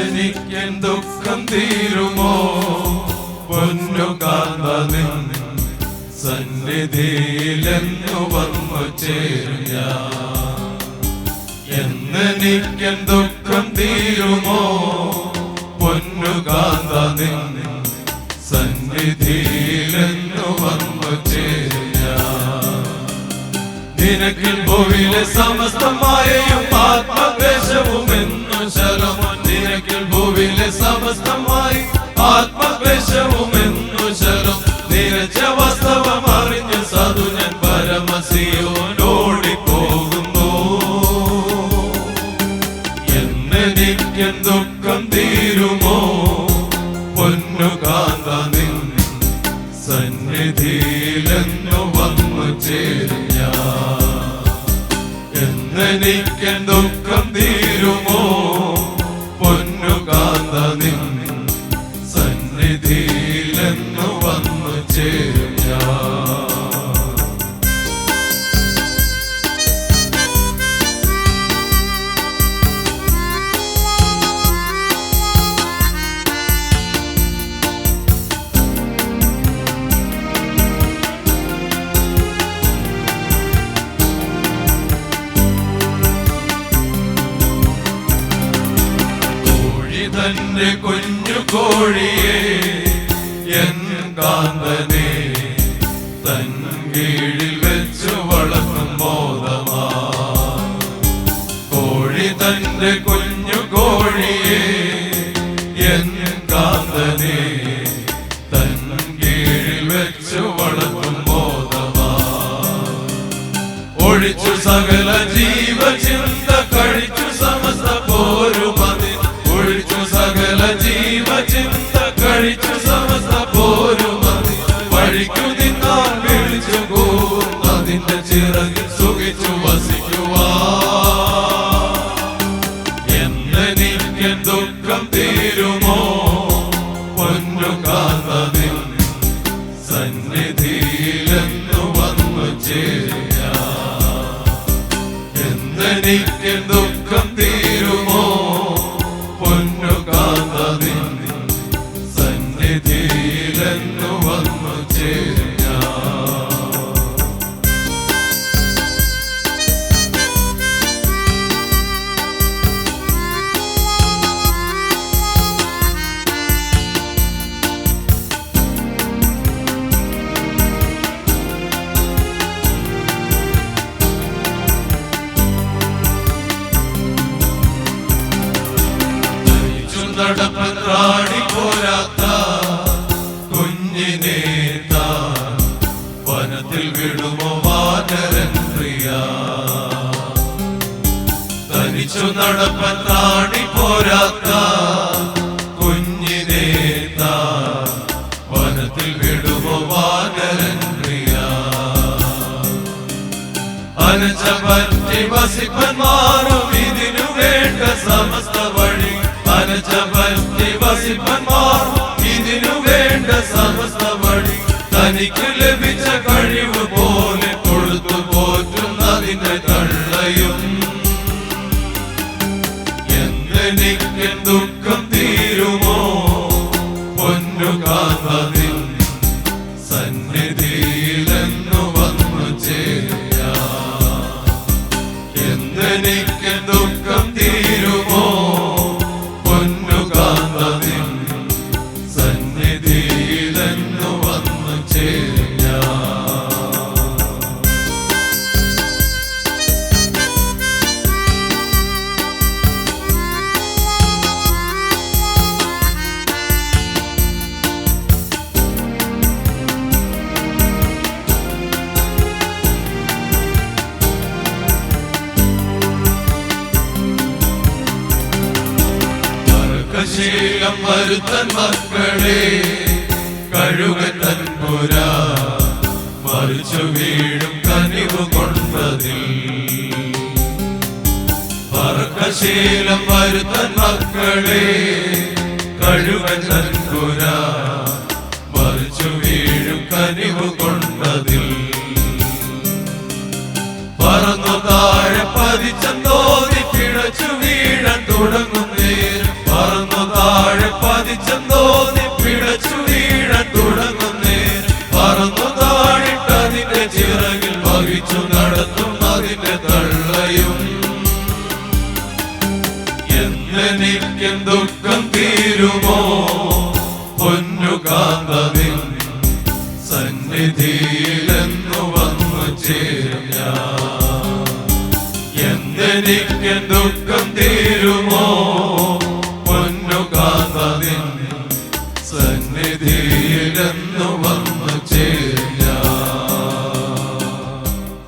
എന്നെനിക്കൻ ദുഃഖം തീരുമോ? പൊന്നു കാന്തനിൻ സന്നിധിയിലെന്നു വന്നു ചേരും ഞാൻ. എന്നെനിക്കൻ ദുഃഖം തീരുമോ? പൊന്നു കാന്തനിൻ സന്നിധിയിലെന്നു വന്നു ചേരും ഞാൻ. നിനക്കിൽ ഭൂവിലെ സമസ്തമായയും ആത്മദേശവും എന്നു ശരം നിനക്കിൽ സമസ്തമായി ആത്മക്ലേശവും എന്നു ശരം നിരച്ച വാസ്തവം അറിഞ്ഞ സാധു ഞാൻ പരമസിയോനോടി പോകുന്നു എന്നെനിക്കൻ ദുഃഖം തീരുമോ? പൊന്നു കാന്ത നിൻ സന്നിധിയിലെന്നു വന്നു ചേരും ഞാൻ എന്നെനിക്കൻ ദുഃഖം തീരുമോ? തന്റെ കുഞ്ഞു കോഴിയെ എൻ കാന്തനെ തൻ കീഴിൽ വെച്ചു വളർത്തും ബോധമാ. കോഴി തന്റെ കുഞ്ഞു കോഴിയെ എൻ കാന്തനെ തൻ കീഴിൽ വെച്ചു വളർത്തും ബോധമാ. ഒഴിച്ചു സകല ജീവചിന്ത സുഖിച്ചു വസിക്കുവാ. എന്നെനിക്കൻ ദുഃഖം തീരുമോ? പൊന്നു കാന്തതിൽ സന്നിധിയിലെന്നു വന്നു ചേരുക എന്നെനിക്ക് ദുഃഖം തീരുമോ? പൊന്നു കാന്തതിൽ സന്നിധിയിലെന്നു വന്നു ചേരുക വാനരൻ പ്രിയ. തനിച്ചു നടപ്പൻ റാണി പോരാത്ത കുഞ്ഞിനെ വേണ്ട സമസ്ത വഴി. അനച്ച പറ്റി വസിപ്പന്മാരും ഇതിനു വേണ്ട സമസ്ത വഴി. തനിക്ക് എന്നെനിക്ക് ദുഃഖം തീരുമോ പൊന്നു കാതതിൽ സന്നിധിയിലെന്നു വന്നു ചേരുക എന്നെനിക്ക് ശീലം വരുത്തൻ മക്കളെ കഴുകത്തൻ പുര മറിച്ചു വീഴും കനിവ് കൊണ്ടതിൽ. പറക്കശീലം വരുത്തൻ മക്കളെ കഴുകത്തൻ പുര മറിച്ചു വീഴും കനിവ് കൊണ്ടതിൽ. പറന്നു താഴെ പതിച്ചന്തോതി പിഴച്ചു വീഴാൻ തുടങ്ങും. ദുഃഖം